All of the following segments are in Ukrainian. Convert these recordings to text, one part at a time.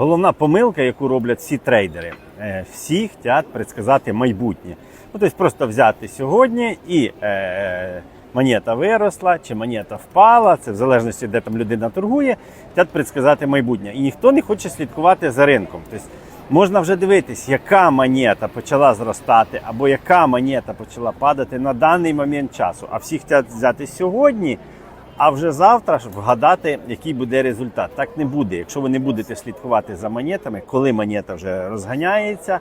головна помилка, яку роблять всі трейдери. Е, Всі хочуть предсказати майбутнє. Ну, тобто просто взяти сьогодні і е, монета виросла чи монета впала, це в залежності, де там людина торгує, хочуть предсказати майбутнє. І ніхто не хоче слідкувати за ринком. Тобто можна вже дивитись, яка монета почала зростати, або яка монета почала падати на даний момент часу. А всі хочуть взяти сьогодні. А вже завтра ж вгадати, який буде результат. Так не буде. Якщо ви не будете слідкувати за монетами, коли монета вже розганяється,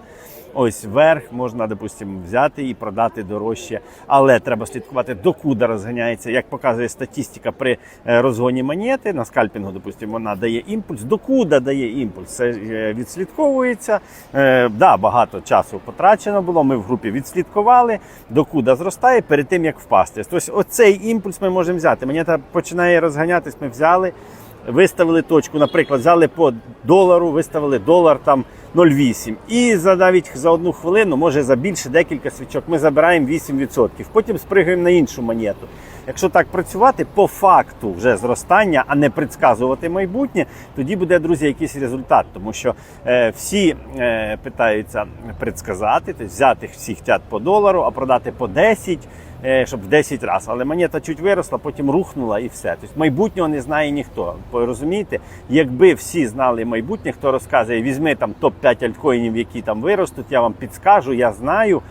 ось вверх можна, допустимо, взяти і продати дорожче. Але треба слідкувати, докуди розганяється. Як показує статистика при е, розгоні монети, на скальпінгу, допустимо, вона дає імпульс. Докуди дає імпульс? Це е, відслідковується. Е, да, багато часу потрачено було. Ми в групі відслідкували, докуди зростає перед тим, як впасти. Тобто, оцей імпульс ми можемо взяти. Монета починає розганятись, ми взяли, виставили точку, наприклад, взяли по долару, виставили долар там 0,8. І за навіть за одну хвилину, може за більше декілька свічок, ми забираємо 8%. Потім спригаємо на іншу монету. Якщо так працювати по факту вже зростання, а не предсказувати майбутнє, тоді буде, друзі, якийсь результат. Тому що е, всі е, питаються предсказати, тобто взяти всі хочуть по долару, а продати по 10, е, щоб в 10 разів. Але монета чуть виросла, потім рухнула і все. Тобто майбутнього не знає ніхто. Розумієте? Якби всі знали майбутнє, хто розказує, візьми там топ-5 альткоїнів, які там виростуть, я вам підскажу, я знаю.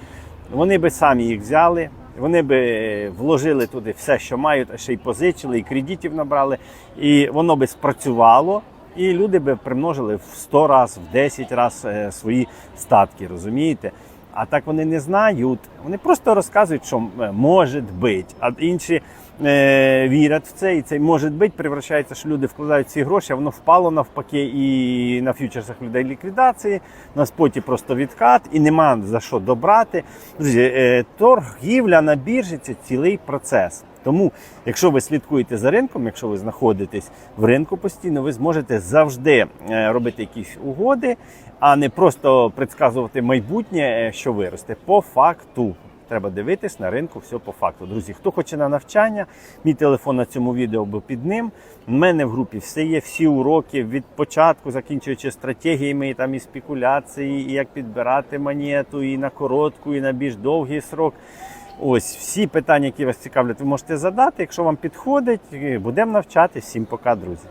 Вони би самі їх взяли. Вони би вложили туди все, що мають, а ще й позичили, і кредитів набрали, і воно би спрацювало, і люди би примножили в 100 разів, в 10 разів е, свої статки, розумієте? А так вони не знають. Вони просто розказують, що е, може бути. А інші е, вірять в це, і цей може бути превращається, що люди вкладають ці гроші, а воно впало навпаки, і на фьючерсах людей ліквідації, на споті просто відкат, і нема за що добрати. Друзі, е, торгівля на біржі це цілий процес. Тому, якщо ви слідкуєте за ринком, якщо ви знаходитесь в ринку постійно, ви зможете завжди е, робити якісь угоди, а не просто предсказувати майбутнє, е, що виросте. По факту. Треба дивитись на ринку все по факту. Друзі, хто хоче на навчання, мій телефон на цьому відео був під ним. У мене в групі все є, всі уроки від початку, закінчуючи стратегіями там і спекуляції, і як підбирати монету, і на коротку, і на більш довгий срок. Ось всі питання, які вас цікавлять, ви можете задати. Якщо вам підходить, будемо навчати. Всім пока, друзі.